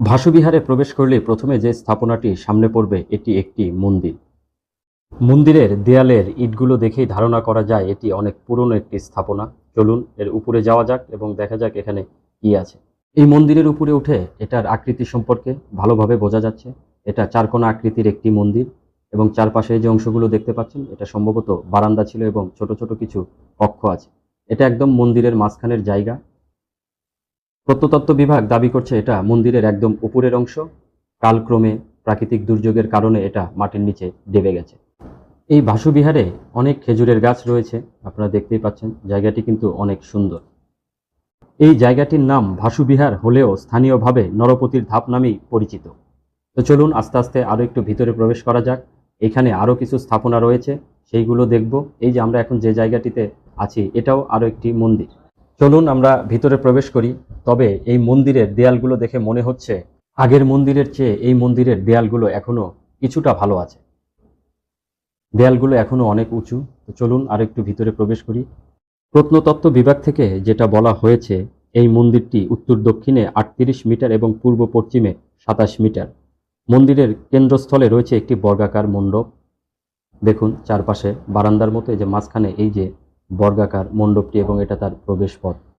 ভাসুবিহারে প্রবেশ করলে প্রথমে যে স্থাপনাটি সামনে পড়বে, এটি একটি মন্দির। মন্দিরের দেয়ালের ইটগুলো দেখেই ধারণা করা যায় এটি অনেক পুরনো একটি স্থাপনা। চলুন, এর উপরে যাওয়া যাক এবং দেখা যাক এখানে কি আছে। এই মন্দিরের উপরে উঠে এটার আকৃতি সম্পর্কে ভালোভাবে বোঝা যাচ্ছে। এটা চারকোনা আকৃতির একটি মন্দির এবং চারপাশে যে অংশগুলো দেখতে পাচ্ছেন, এটা সম্ভবত বারান্দা ছিল এবং ছোট ছোট কিছু কক্ষ আছে। এটা একদম মন্দিরের মাঝখানের জায়গা। প্রত্নতত্ত্ব বিভাগ দাবি করছে এটা মন্দিরের একদম উপরের অংশ। কালক্রমে প্রাকৃতিক দুর্যোগের কারণে এটা মাটির নিচে ডেবে গেছে। এই ভাসুবিহারে অনেক খেজুরের গাছ রয়েছে, আপনারা দেখতেই পাচ্ছেন, জায়গাটি কিন্তু অনেক সুন্দর। এই জায়গাটির নাম ভাসুবিহার হলেও স্থানীয়ভাবে নরপতির ধাপ নামেই পরিচিত। তো চলুন আস্তে আস্তে আরও একটু ভিতরে প্রবেশ করা যাক। এখানে আরও কিছু স্থাপনা রয়েছে, সেইগুলো দেখব। এই যে আমরা এখন যে জায়গাটিতে আছি, এটাও আরও একটি মন্দির। চলুন আমরা ভিতরে প্রবেশ করি, তবে এই মন্দিরের দেয়ালগুলো দেখে মনে হচ্ছে আগের মন্দিরের চেয়ে এই মন্দিরের দেয়ালগুলো এখনও কিছুটা ভালো আছে। দেয়ালগুলো এখনও অনেক উঁচু, তো চলুন আর একটু ভিতরে প্রবেশ করি। প্রত্নতত্ত্ব বিভাগ থেকে যেটা বলা হয়েছে, এই মন্দিরটি উত্তর দক্ষিণে আটত্রিশ মিটার এবং পূর্ব পশ্চিমে সাতাশ মিটার। মন্দিরের কেন্দ্রস্থলে রয়েছে একটি বর্গাকার মণ্ডপ। দেখুন, চারপাশে বারান্দার মতো এই যে মাঝখানে এই যে বর্গাকার মণ্ডপটি এবং এটা তার প্রবেশ পথ